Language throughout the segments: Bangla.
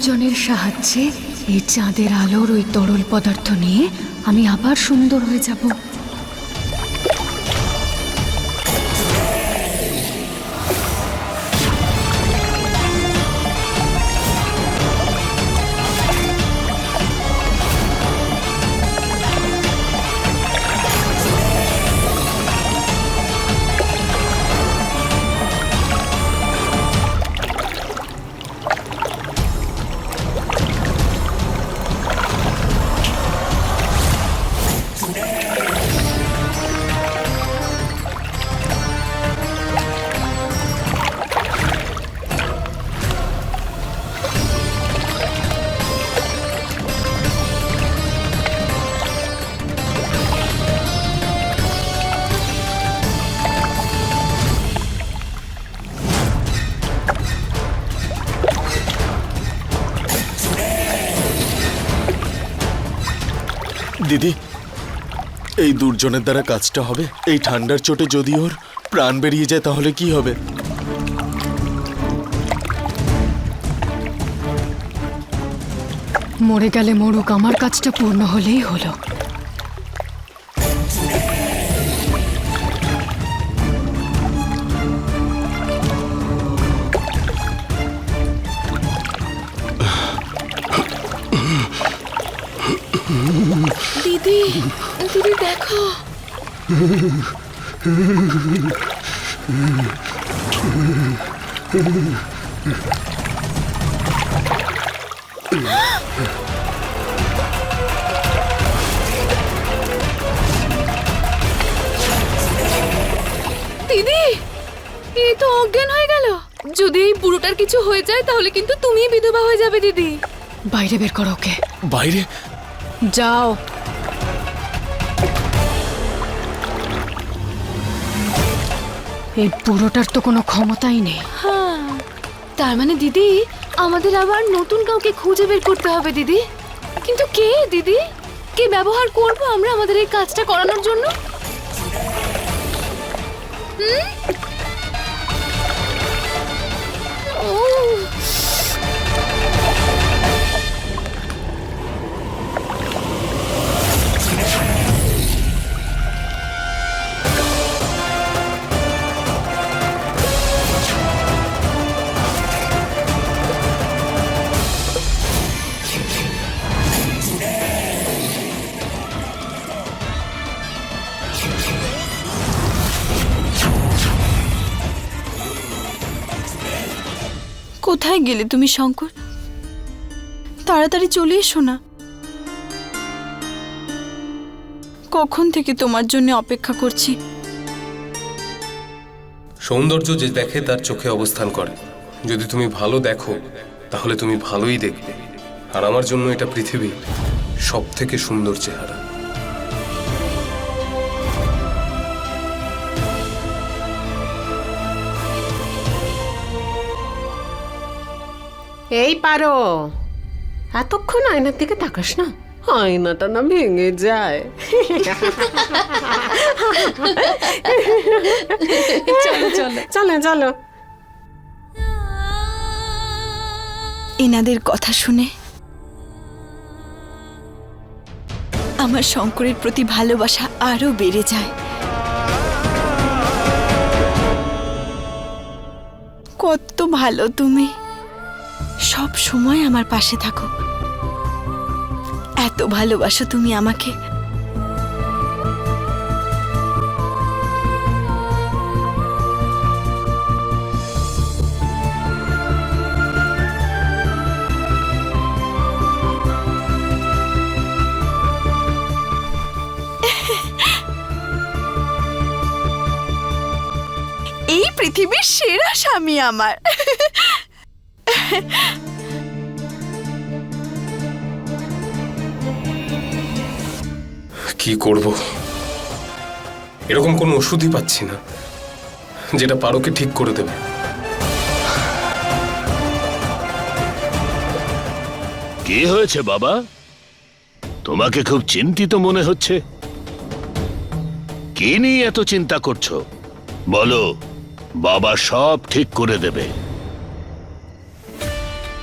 দুর্জনের সাহায্যে এই চাঁদের আলোর ওই তরল পদার্থ নিয়ে আমি আবার সুন্দর হয়ে যাব। দুর্জনের দ্বারা কাজটা হবে। এই ঠান্ডার চোটে যদি ওর প্রাণ বেরিয়ে যায় তাহলে কি হবে? মরে গেলে মরুক আমার কাজটা পূর্ণ হলেই হলো। দিদি দিদি দেখো। দিদি এই তো অজ্ঞান হয়ে গেল। যদি এই বুড়োটার কিছু হয়ে যায় তাহলে কিন্তু তুমিই বিধবা হয়ে যাবে দিদি। বাইরে বের করো ওকে। বাইরে? যাও। এই বুড়োটার তো কোনো ক্ষমতাই নেই। হ্যাঁ তার মানে দিদি আমাদের আবার নতুন কাউকে খুঁজে বের করতে হবে দিদি। কিন্তু কে দিদি? কে ব্যবহার করব আমরা আমাদের এই কাজটা করানোর জন্য? হুম? উহ, গেলে তুমি শঙ্কর? তাড়াতাড়ি চলে এসো না। কখন থেকে তোমার জন্য অপেক্ষা করছি? সৌন্দর্য যে দেখে তার চোখে অবস্থান করে। যদি তুমি ভালো দেখো, তাহলে তুমি ভালোই দেখবে। আর আমার জন্য এটা পৃথিবী সব থেকে সুন্দর চেহারা। এই পারো। এতক্ষণ আয়নার দিকে তাকাস না? আয়নাটা না ভেঙে যায়। চলো চলো। চলো চলো। এনাদের কথা শুনে আমার শঙ্করের প্রতি ভালোবাসা আরও বেড়ে যায়। কত ভালো তুমি। সব সময় আমার পাশে থাকো। এত ভালোবাসো তুমি আমাকে। এই পৃথিবীর সেরা স্বামী আমার। কি করব? এরকম কোনো ওষুধই পাচ্ছি না যেটা পারোকে ঠিক করে দেবে। কি হয়েছে বাবা? তোমাকে খুব চিন্তিত মনে হচ্ছে? কি নিয়ে এত চিন্তা করছ? বলো বাবা সব ঠিক করে দেবে।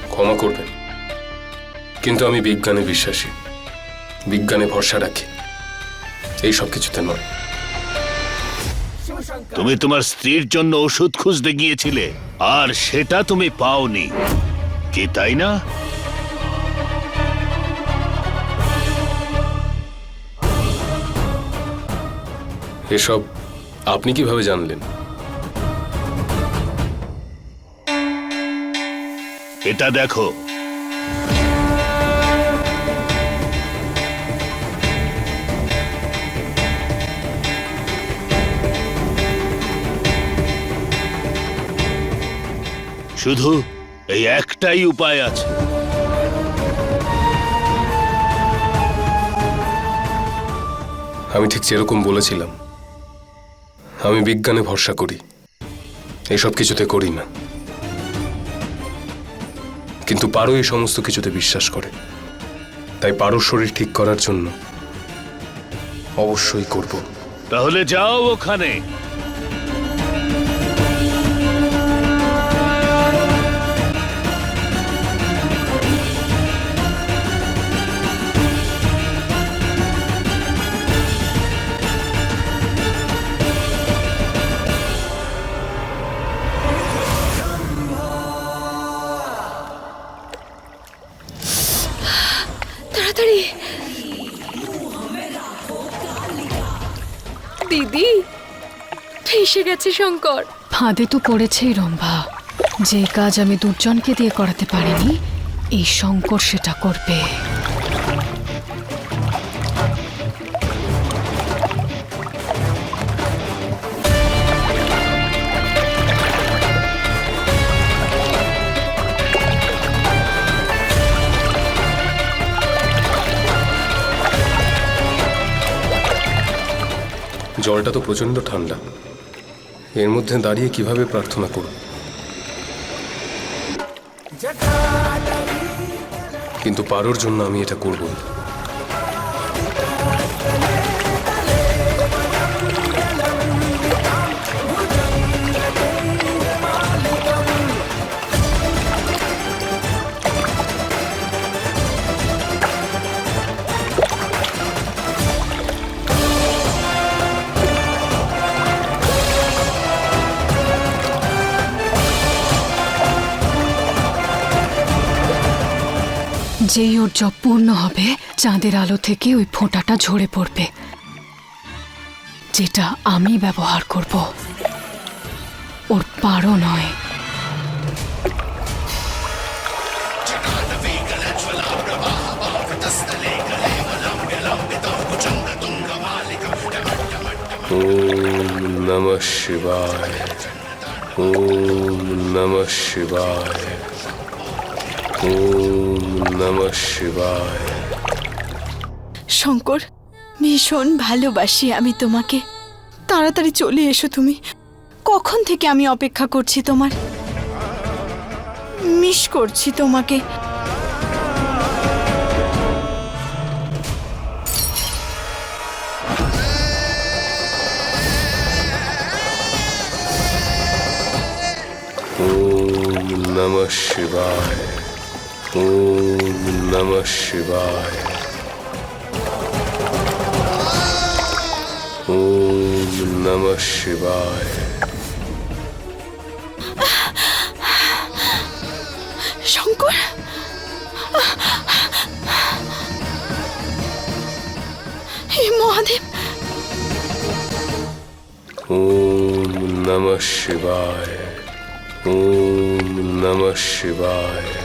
ক্ষমা করবেন কিন্তু আমি বিজ্ঞানে বিশ্বাসী। বিজ্ঞানে ভরসা রাখি। এই সব কিছুতে নয়। তুমি তোমার স্ত্রীর জন্য ওষুধ খুঁজতে গিয়েছিলে আর সেটা তুমি পাওনি। কি তাই না? এসব আপনি কীভাবে জানলেন? এটা দেখো শুধু এই একটাই উপায় আছে। আমি ঠিক যেরকম বলেছিলাম আমি বিজ্ঞানে ভরসা করি এসব কিছুতে করি না। কিন্তু পারো এই সমস্ত কিছুতে বিশ্বাস করে তাই পারোর শরীর ঠিক করার জন্য অবশ্যই করব। তাহলে যাও ওখানে। গেছে শঙ্কর। ফাঁদে তো পড়েছেই রম্ভা। যে কাজ আমি দুর্জনকে দিয়ে করাতে পারিনি এই শঙ্কর সেটা করবে। জলটা তো প্রচণ্ড ঠান্ডা। এর মধ্যে দাঁড়িয়ে কীভাবে প্রার্থনা করব কিন্তু পারোর জন্য আমি এটা করব না যেই ওর জব পূর্ণ হবে, চাঁদের আলো থেকে ওই ফোঁটাটা ঝরে পড়বে, যেটা আমি ব্যবহার করব। ওর পারও নয়। ওম নমঃ শিবায়, ওম নমঃ শিবায় শঙ্কর ভীষণ ভালোবাসি আমি তোমাকে। তাড়াতাড়ি চলে এসো তুমি। কখন থেকে আমি অপেক্ষা করছি তোমার? মিস করছি তোমাকে। নমঃ শিবায়। ওম নমঃ শিবায় ওম নমঃ শিবায় শঙ্কর! মহাদেব! ওম নমঃ শিবায় ওম নমঃ শিবায়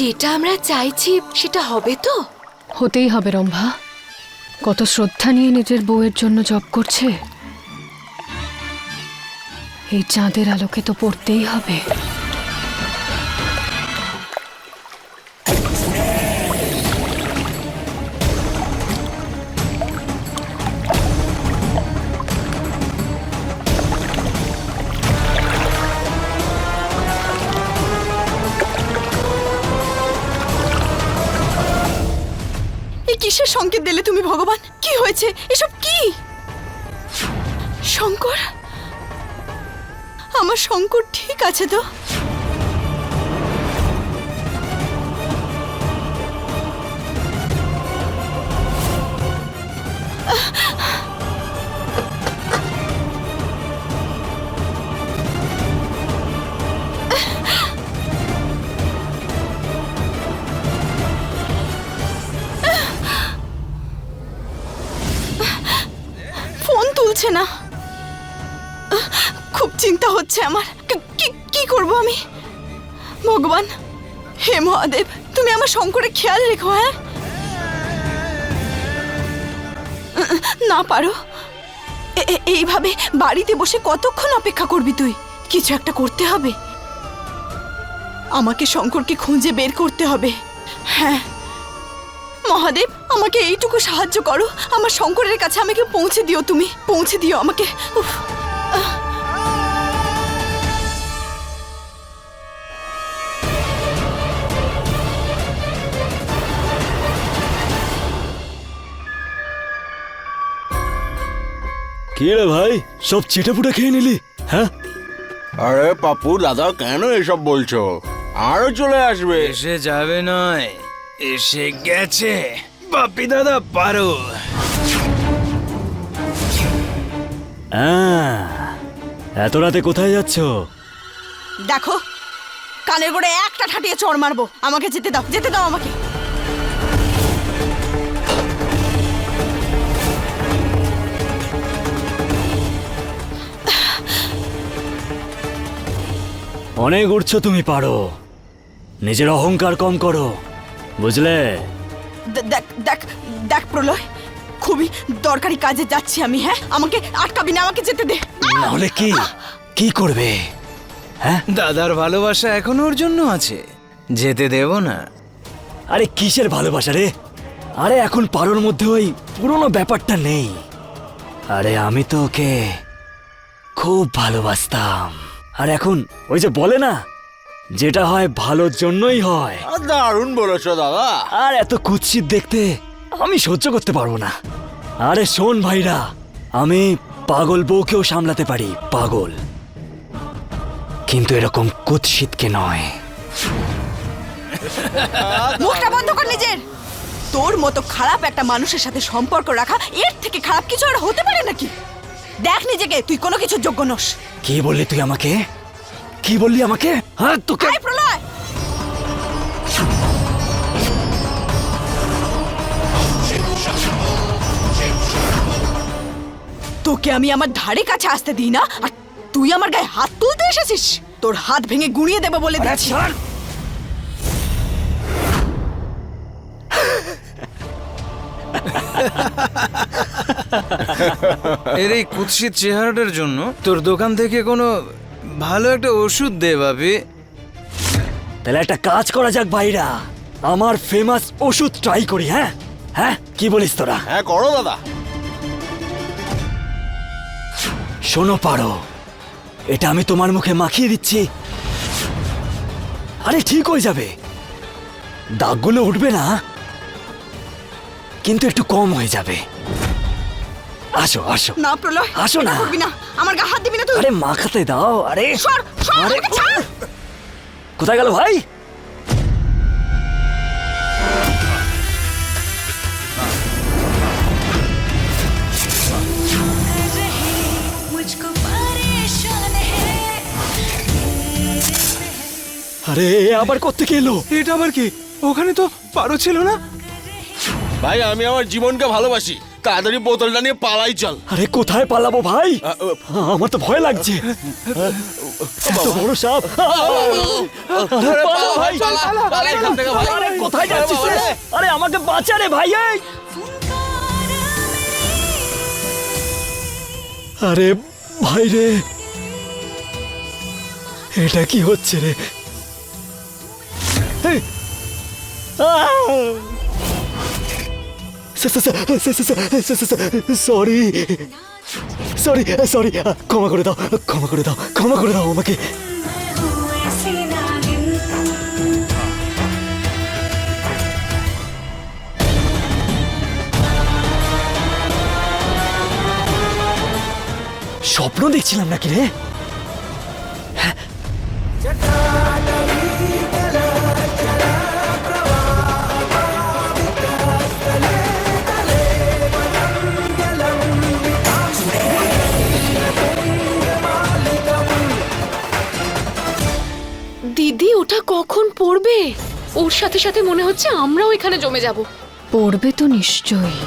যেটা আমরা চাইছি, সেটা হবে তো? হতেই হবে রম্ভা। কত শ্রদ্ধা নিয়ে নিজের বউয়ের জন্য জব করছে। এই চাঁদের আলোকে তো পড়তেই হবে। কিসের সংকেত দিলে তুমি ভগবান? কি হয়েছে? এসব কি? শঙ্কর? আমার শঙ্কর ঠিক আছে তো? হচ্ছে আমার। কি- করব আমি? ভগবান, হে মহাদেব, তুমি আমার শঙ্করের খেয়াল রেখো হ্যাঁ? না পারো। এইভাবে বাড়িতে বসে কতক্ষণ অপেক্ষা করবি তুই? কিছু একটা করতে হবে। আমাকে শঙ্করকে খুঁজে বের করতে হবে। হ্যাঁ। মহাদেব, আমাকে এইটুকু সাহায্য করো। আমার শঙ্করের কাছে আমাকে পৌঁছে দিও তুমি। পৌঁছে দিও আমাকে। উফ। কি রে ভাই? সব চিটেপুটে খেয়ে নিলি হ্যাঁ? আরে পাপু দাদা কেন এসব বলছো? আরও চলে আসবে। এসে যাবে নয় এসে গেছে। বাপি দাদা পারো। হ্যাঁ এত রাতে কোথায় যাচ্ছ? দেখো কানের গোড়ে একটা ঠাটিয়ে চড় মারবো। আমাকে যেতে দাও যেতে দাও আমাকে। অনেক উঠছো তুমি পারো। নিজের অহংকার কম করো বুঝলে? দেখ দেখ দেখ প্রলয় খুবই দরকারি কাজে যাচ্ছি আমি হ্যাঁ? আমাকে আটকাবি না আমাকে যেতে দে। নাহলে কি? কি করবে? হ্যাঁ? দাদার ভালোবাসা এখনও ওর জন্য আছে। যেতে দেব না। আরে কিসের ভালোবাসা রে? আরে এখন পারোর মধ্যে ওই পুরনো ব্যাপারটা নেই। আরে আমি তো ওকে খুব ভালোবাসতাম। আর এখন ওই যে বলে না যেটা হয় ভালোর জন্যই হয়। দারুণ বলেছ দাদা। আর এত কুৎসিত দেখতে আমি সহ্য করতে পারব না। আরে শোন ভাইরা আমি পাগল বউকেও সামলাতে পারি পাগল। কিন্তু এরকম কুৎসিতকে নয়। মুখটা বন্ধ কর নিজের। তোর মতো খারাপ একটা মানুষের সাথে সম্পর্ক রাখা এর থেকে খারাপ কিছু আর হতে পারে নাকি? দেখ নিজেকে তুই কোনো কিছু যোগ্য নস। কি বললি তুই আমাকে? কি বললি আমাকে? হ্যাঁ তোকে প্রলয়! তোকে আমি আমার ধারে কাছে আসতে দিই না আর তুই আমার গায়ে হাত তুলতে এসেছিস? তোর হাত ভেঙে গুঁড়িয়ে দেবো বলে দিচ্ছি। এর এই কুৎসিত চেহারাটার জন্য তোর দোকান থেকে কোনো ভালো একটা ওষুধ দে বাপি তাহলে একটা কাজ করা যাক ভাইরা। আমার ফেমাস ওষুধ ট্রাই করি হ্যাঁ? হ্যাঁ? কি বলিস তোরা? হ্যাঁ করো দাদা। শোনো পারো এটা আমি তোমার মুখে মাখিয়ে দিচ্ছি। আরে ঠিক হয়ে যাবে। দাগগুলো উঠবে না কিন্তু একটু কম হয়ে যাবে। আসো আসো। না প্রলয় আসো না। করবি না। আমার গা হাত দিবি না তুই। আরে মাখাতে দাও। আরে সর সর আরে কোথায় গেল ভাই? আরে আবার কোত্থেকে এলো? এটা আবার কি? ওখানে তো পারো ছিল না? ভাই আমি আমার জীবনকে ভালোবাসি। তাড়াতাড়ি বোতলটা নিয়ে পালাই চল আরে কোথায় পালাবো ভাই আমার তো ভয় লাগছে এত বড় সাপ আরে পালা ভাই আরে কোথায় যাচ্ছিস রে? আরে আমাকে বাঁচা রে ভাই এই আরে ভাই রে এটা কি হচ্ছে রে! আহ! সরি সরি সরি ক্ষমা করে দাও, ক্ষমা করে দাও, ক্ষমা করে দাও আমাকে। স্বপ্ন দেখছিলাম নাকি রে? দিদি ওটা কখন পড়বে? ওর সাথে সাথে মনে হচ্ছে আমরাও এখানে জমে যাব। পড়বে তো নিশ্চয়ই।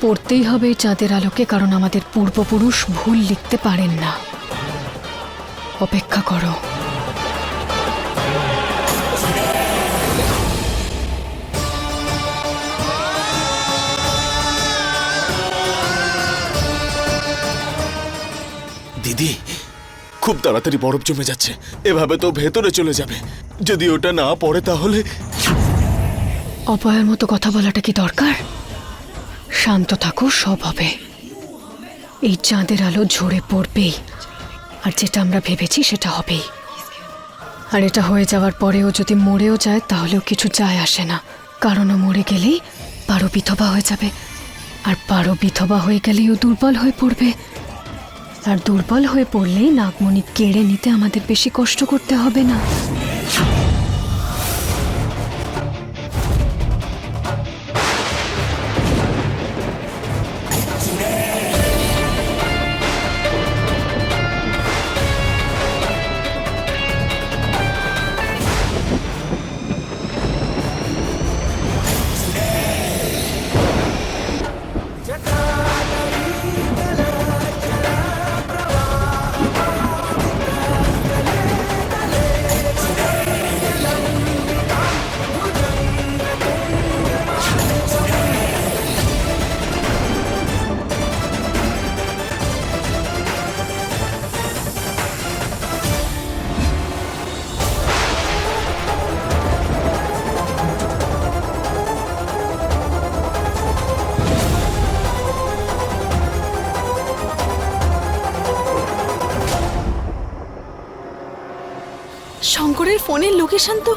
পড়তেই হবে চাঁদের আলোকে কারণ আমাদের পূর্বপুরুষ ভুল লিখতে পারেন না। অপেক্ষা করো। দিদি খুব তাড়াতাড়ি বরফ জমে যাচ্ছে। এভাবে তো ভেতরে চলে যাবে। যদি ওটা না পড়ে তাহলে? অপয়ের মতো কথা বলাটা কি দরকার? শান্ত থাকো, সব হবে। এই চাঁদের আলো ঝরে পড়বেই। আর যেটা আমরা ভেবেছি সেটা হবেই। আর এটা হয়ে যাওয়ার পরেও যদি মরেও যায়, তাহলেও কিছু যায় আসে না। কারণ ও মরে গেলেই পারো বিধবা হয়ে যাবে। আর পারো বিধবা হয়ে গেলেই ও দুর্বল হয়ে পড়বে। আর দুর্বল হয়ে পড়লে নাগমণি কেড়ে নিতে আমাদের বেশি কষ্ট করতে হবে না। লোকেশন তো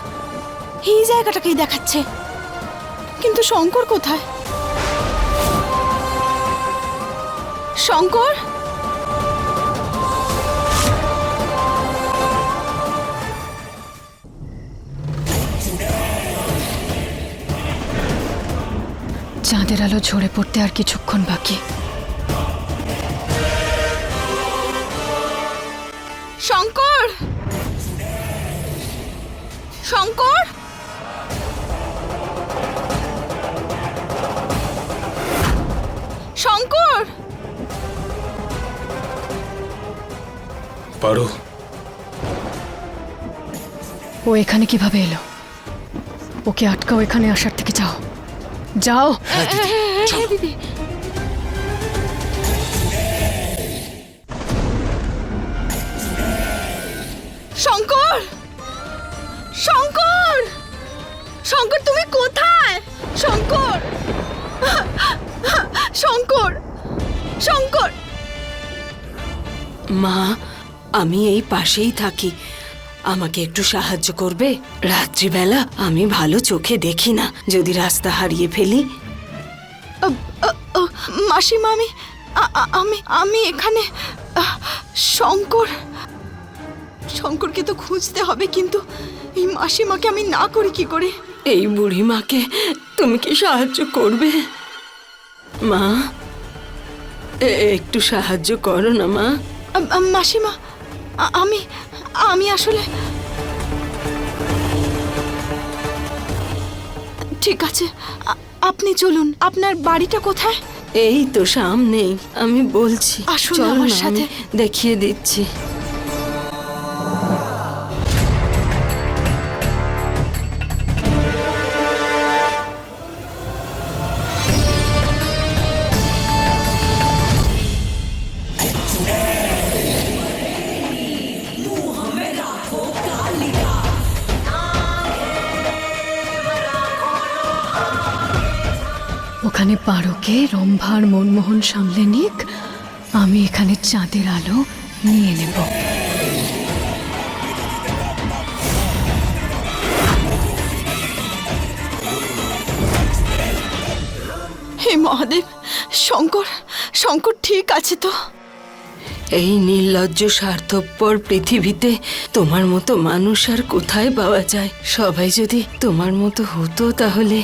এই জায়গাটাকেই দেখাচ্ছে। কিন্তু শঙ্কর কোথায়? শঙ্কর? চাঁদের আলো ঝরে পড়তে আর কিছুক্ষণ বাকি। এখানে কীভাবে এলো? ওকে আটকাও এখানে আসার থেকে যাও। যাও। হ্যাঁ হ্যাঁ দিদি। শঙ্কর! শঙ্কর! শঙ্কর তুমি কোথায়? শঙ্কর! শঙ্কর! শঙ্কর! মা আমি এই পাশেই থাকি। আমাকে একটু সাহায্য করবে? রাত্রিবেলা আমি ভালো চোখে দেখি না। যদি রাস্তা হারিয়ে ফেলি? মাসিমা আমি আমি আমি এখানে শঙ্কর। শঙ্করকে তো খুঁজতে হবে কিন্তু এই মাসিমাকে আমি না করি কি করে? এই বুড়ি মাকে তুমি কি সাহায্য করবে? মা একটু সাহায্য করো না মা। মাসিমা আমি আমি আসলে ঠিক আছে আপনি চলুন। আপনার বাড়িটা কোথায়? এই তো সামনেই আমি বলছি। আসুন আমার সাথে। দেখিয়ে দিচ্ছি। ওখানে পারকে রম্ভার মনমোহন সামলে নিক আমি এখানে চাঁদের আলো নিয়ে নেব। হে মহাদেব শঙ্কর শঙ্কর ঠিক আছে তো? এই নির্লজ্জ স্বার্থপর পৃথিবীতে তোমার মতো মানুষ আর কোথায় পাওয়া যায়? সবাই যদি তোমার মতো হতো তাহলে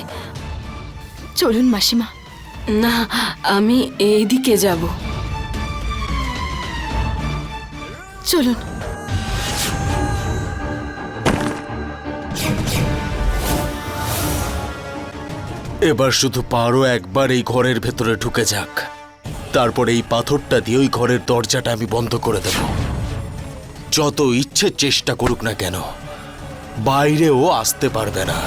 চলুন মাসিমা। না আমি এইদিকে যাব। চলুন। এবার শুধু পারো একবার এই ঘরের ভেতরে ঢুকে যাক। তারপর এই পাথরটা দিয়ে ওই ঘরের দরজাটা আমি বন্ধ করে দেব। যত ইচ্ছে চেষ্টা করুক না কেন বাইরেও আসতে পারবে না।